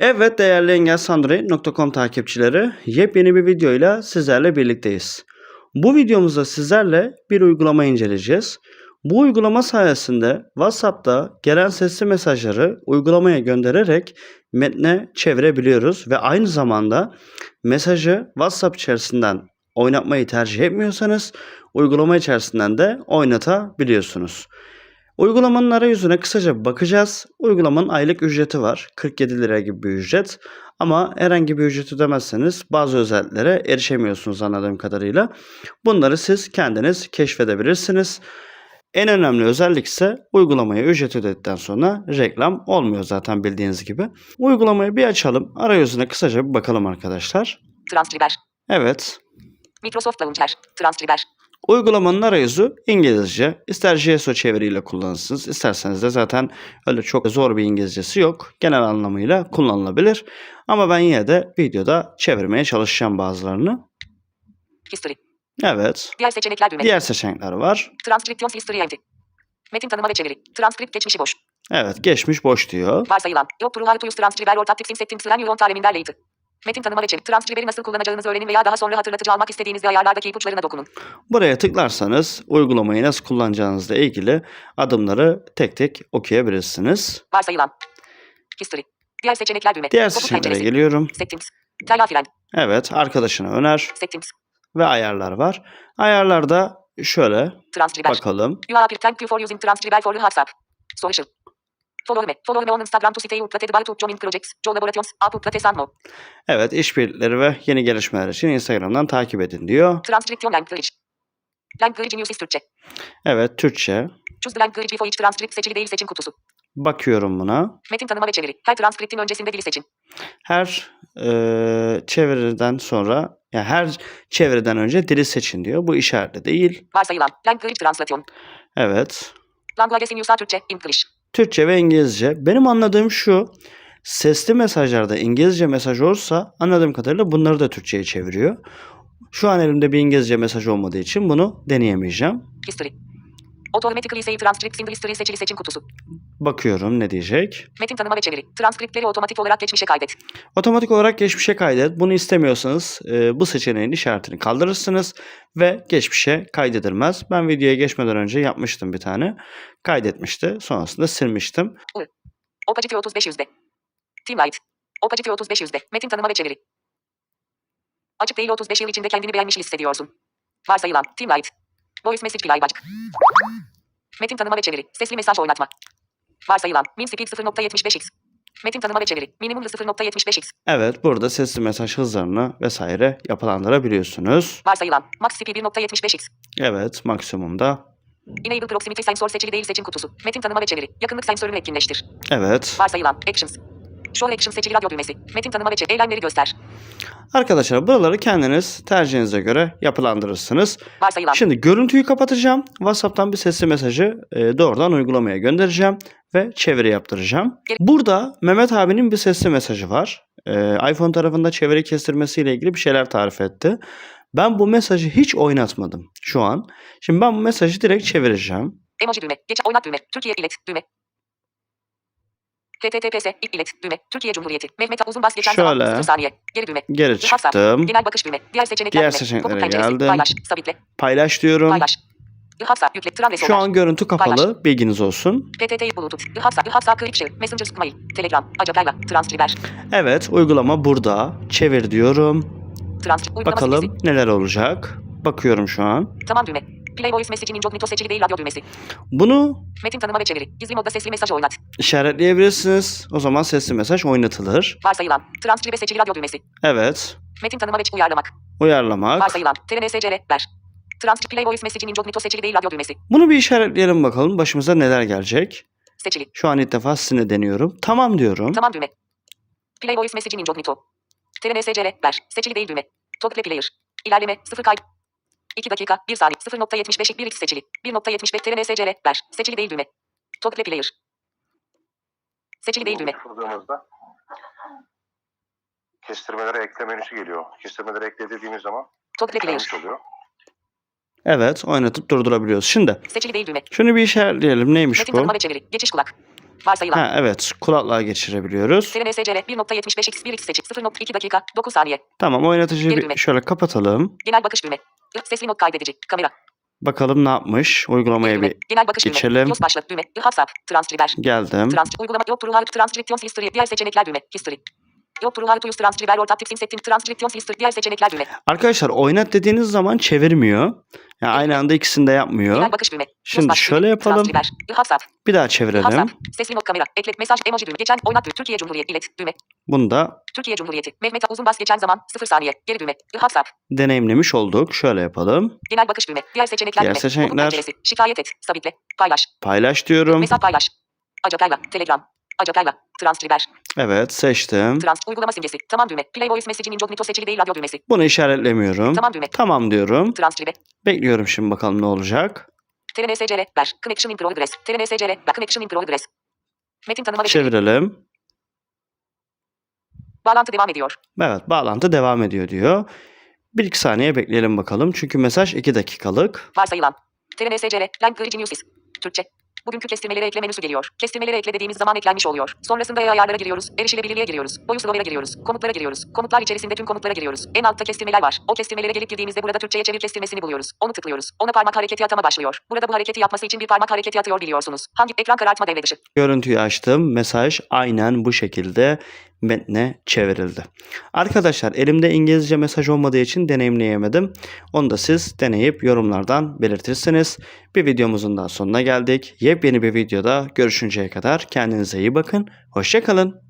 Evet değerli engelsandroid.com takipçileri yepyeni bir videoyla sizlerle birlikteyiz. Bu videomuzda sizlerle bir uygulama inceleyeceğiz. Bu uygulama sayesinde WhatsApp'ta gelen sesli mesajları uygulamaya göndererek metne çevirebiliyoruz ve aynı zamanda mesajı WhatsApp içerisinden oynatmayı tercih etmiyorsanız uygulama içerisinden de oynatabiliyorsunuz. Uygulamanın arayüzüne kısaca bakacağız. Uygulamanın aylık ücreti var. 47 lira gibi bir ücret. Ama herhangi bir ücret ödemezseniz bazı özelliklere erişemiyorsunuz anladığım kadarıyla. Bunları siz kendiniz keşfedebilirsiniz. En önemli özellik ise uygulamaya ücret ödedikten sonra reklam olmuyor zaten bildiğiniz gibi. Uygulamayı bir açalım. Arayüzüne kısaca bir bakalım arkadaşlar. Transcriber. Evet. Microsoft Launcher. Transcriber. Uygulamanın arayüzü İngilizce. İster JSO çeviriyle kullanırsınız, isterseniz de zaten öyle çok zor bir İngilizcesi yok. Genel anlamıyla kullanılabilir. Ama ben yine de videoda çevirmeye çalışacağım bazılarını. History. Evet. Diğer seçenekler düğme. Diğer seçenekler var. Transcriptions history empty. Metin tanıma ve çeviri. Transkript geçmişi boş. Evet, geçmiş boş diyor. Varsayılan. Yok to how to use transcriber or tactics in settings when you want. Metin tanıma ve. Transcriber'i nasıl kullanacağınızı öğrenin veya daha sonra hatırlatıcı almak istediğiniz ayarlardaki ipuçlarına dokunun. Buraya tıklarsanız uygulamayı nasıl kullanacağınızla ilgili adımları tek tek okuyabilirsiniz. Varsayılan. History. Diğer seçenekler düğme. Diğer seçeneklere geliyorum. Settings. Tela fren. Evet, arkadaşına öner Settings. ve ayarlar var. Ayarlarda şöyle Transcriber. bakalım. You are thank you for using transcriber for WhatsApp. Social. Follow me. Follow me on Instagram to stay updated by to join projects, collaborations, updates and more. Evet, işbirlikleri ve yeni gelişmeler için Instagram'dan takip edin diyor. Transcription language. Language is Türkçe. Evet, Türkçe. Choose the language before each transcript seçili değil seçim kutusu. Bakıyorum buna. Metin tanıma ve çeviri. Her transkriptin öncesinde dili seçin. Her eee, çeviriden sonra, ya her çeviriden önce dili seçin diyor. Bu işaretli değil. Varsayılan. Language translation. Evet. Languages in use Türkçe, English. Türkçe ve İngilizce. Benim anladığım şu. Sesli mesajlarda İngilizce mesaj olursa anladığım kadarıyla bunları da Türkçe'ye çeviriyor. Şu an elimde bir İngilizce mesaj olmadığı için bunu deneyemeyeceğim. History. Automatically save transcripts in the history seçili seçim kutusu. Bakıyorum ne diyecek. Metin tanıma ve çeviri. Transkriptleri otomatik olarak geçmişe kaydet. Otomatik olarak geçmişe kaydet. Bunu istemiyorsanız e, bu seçeneğin işaretini kaldırırsınız ve geçmişe kaydedilmez. Ben videoya geçmeden önce yapmıştım bir tane. Kaydetmişti. Sonrasında silmiştim. Opacity 35 yüzde. Team Light. Opacity 35 yüzde. Metin tanıma ve çeviri. Açık değil 35 yıl içinde kendini beğenmiş hissediyorsun. Varsayılan. Team Light. Voice message playback. Metin tanıma ve çeviri. Sesli mesaj oynatma. Varsayılan. Min speed 0.75x. Metin tanıma ve çeviri. Minimum hız 0.75x. Evet burada sesli mesaj hızlarını vesaire yapılandırabiliyorsunuz. Varsayılan. Max speed 1.75x. Evet maksimumda. Enable proximity sensor seçili değil seçim kutusu. Metin tanıma ve çeviri. Yakınlık sensörünü etkinleştir. Evet. Varsayılan. Actions. Show action seçili radyo düğmesi. Metin tanıma ve çeviri. Eylemleri göster. Arkadaşlar buraları kendiniz tercihinize göre yapılandırırsınız. Varsayılan. Şimdi görüntüyü kapatacağım. WhatsApp'tan bir sesli mesajı e, doğrudan uygulamaya göndereceğim ve çeviri yaptıracağım. Burada Mehmet abinin bir sesli mesajı var. E, iPhone tarafında çeviri kestirmesiyle ilgili bir şeyler tarif etti. Ben bu mesajı hiç oynatmadım şu an. Şimdi ben bu mesajı direkt çevireceğim. Emoji düğme. Geç oynat düğme. Türkiye ilet düğme. HTTPS ilk ilet düğme. Türkiye Cumhuriyeti. Mehmet uzun bas geçen Şöyle. zaman 0 saniye. Geri düğme. Geri çıktım. Genel bakış düğme. Diğer seçenekler Diğer seçeneklere penceresi. geldim. Paylaş. Sabitle. Paylaş diyorum. Paylaş. Hafsa yükle. Şu an görüntü kapalı. Bilginiz olsun. PTT Bluetooth. Hafsa. Hafsa klik şey. Messenger mail. Telegram. Acapayla. Transcriber. Evet uygulama burada. Çevir diyorum. Uygulama Bakalım neler olacak. Bakıyorum şu an. Tamam düğme. Play voice messaging incognito seçili değil radyo düğmesi. Bunu Metin tanıma ve çeviri. Gizli modda sesli mesaj oynat. işaretleyebilirsiniz. O zaman sesli mesaj oynatılır. Varsayılan. Transkribe seçili radyo düğmesi. Evet. Metin tanıma ve uyarlamak. Uyarlamak. Varsayılan. TRNSCR. Ver. Transcript play voice messaging incognito seçili değil radyo düğmesi. Bunu bir işaretleyelim bakalım. Başımıza neler gelecek. Seçili. Şu an ilk defa sizinle deniyorum. Tamam diyorum. Tamam düğme. Play voice messaging incognito. TRNSCR. Ver. Seçili değil düğme. Toggle player. İlerleme. 0 kayıp. 2 dakika. 1 saniye. 0.75 1 x seçili. 1.75 TRNSCR. Ver. Seçili değil düğme. Toggle player. Seçili değil düğme. Kurdığımızda kestirmelere ekle menüsü geliyor. Kestirmeleri ekle dediğimiz zaman Toggle player. oluyor. Evet oynatıp durdurabiliyoruz. Şimdi Seçili değil düğme. şunu bir işaretleyelim. Neymiş Metin bu? tanıma ve çeviri. Geçiş kulak. Varsayılan. Ha evet kulaklığa geçirebiliyoruz. TRNSCR 1.75x 1x seçik 0.2 dakika 9 saniye. Tamam oynatıcıyı bir şöyle kapatalım. Genel bakış düğme. Sesli not kaydedici. Kamera. Bakalım ne yapmış. Uygulamaya bir Genel bakış geçelim. düğme. Başlık düğme. WhatsApp. Transkriber. geldim. Trans uygulama yok true halk transcriptions history diğer seçenekler düğme. History. Yok to use transcriber or tap setting transcriptions history diğer seçenekler düğme. Arkadaşlar oynat dediğiniz zaman çevirmiyor. Yani aynı anda ikisini de yapmıyor. Genel bakış düğme. Şimdi şöyle yapalım. Bir daha çevirelim. WhatsApp. Sesli not kamera. Eklet mesaj emoji düğme. Geçen oynat. Türkiye Cumhuriyeti ilet düğme. Bunu da Türkiye Cumhuriyeti. Mehmet uzun bas geçen zaman 0 saniye. Geri düğme. WhatsApp. deneyimlemiş olduk. Şöyle yapalım. Genel bakış düğme. Diğer seçenekler Diğer düğme. seçenekler. Penceresi. Şikayet et. Sabitle. Paylaş. Paylaş diyorum. Mesaj paylaş. Acapella. Telegram. Acapella. Transkriber. Evet seçtim. Trans uygulama simgesi. Tamam düğme. Play voice messaging incognito seçili değil radyo düğmesi. Bunu işaretlemiyorum. Tamam düğme. Tamam diyorum. Transkribe. Bekliyorum şimdi bakalım ne olacak. TRNSCR. Ver. Connection in progress. TRNSCR. Ver. Connection in progress. Metin tanıma ve. Çevirelim. Bağlantı devam ediyor. Evet bağlantı devam ediyor diyor. Bir iki saniye bekleyelim bakalım. Çünkü mesaj 2 dakikalık. Varsayılan. TRNSCR. Language News. Türkçe. Bugünkü kestirmeleri ekle menüsü geliyor. Kestirmeleri ekle dediğimiz zaman eklenmiş oluyor. Sonrasında ya ayarlara giriyoruz. Erişilebilirliğe giriyoruz. Boyu slow'a giriyoruz. Komutlara giriyoruz. Komutlar içerisinde tüm komutlara giriyoruz. En altta kestirmeler var. O kestirmelere gelip girdiğimizde burada Türkçe'ye çevir kestirmesini buluyoruz. Onu tıklıyoruz. Ona parmak hareketi atama başlıyor. Burada bu hareketi yapması için bir parmak hareketi atıyor biliyorsunuz. Hangi ekran karartma devre dışı. Görüntüyü açtım. Mesaj aynen bu şekilde metne çevrildi. Arkadaşlar elimde İngilizce mesaj olmadığı için deneyimleyemedim. Onu da siz deneyip yorumlardan belirtirsiniz. Bir videomuzun daha sonuna geldik. Yepyeni bir videoda görüşünceye kadar kendinize iyi bakın. Hoşçakalın.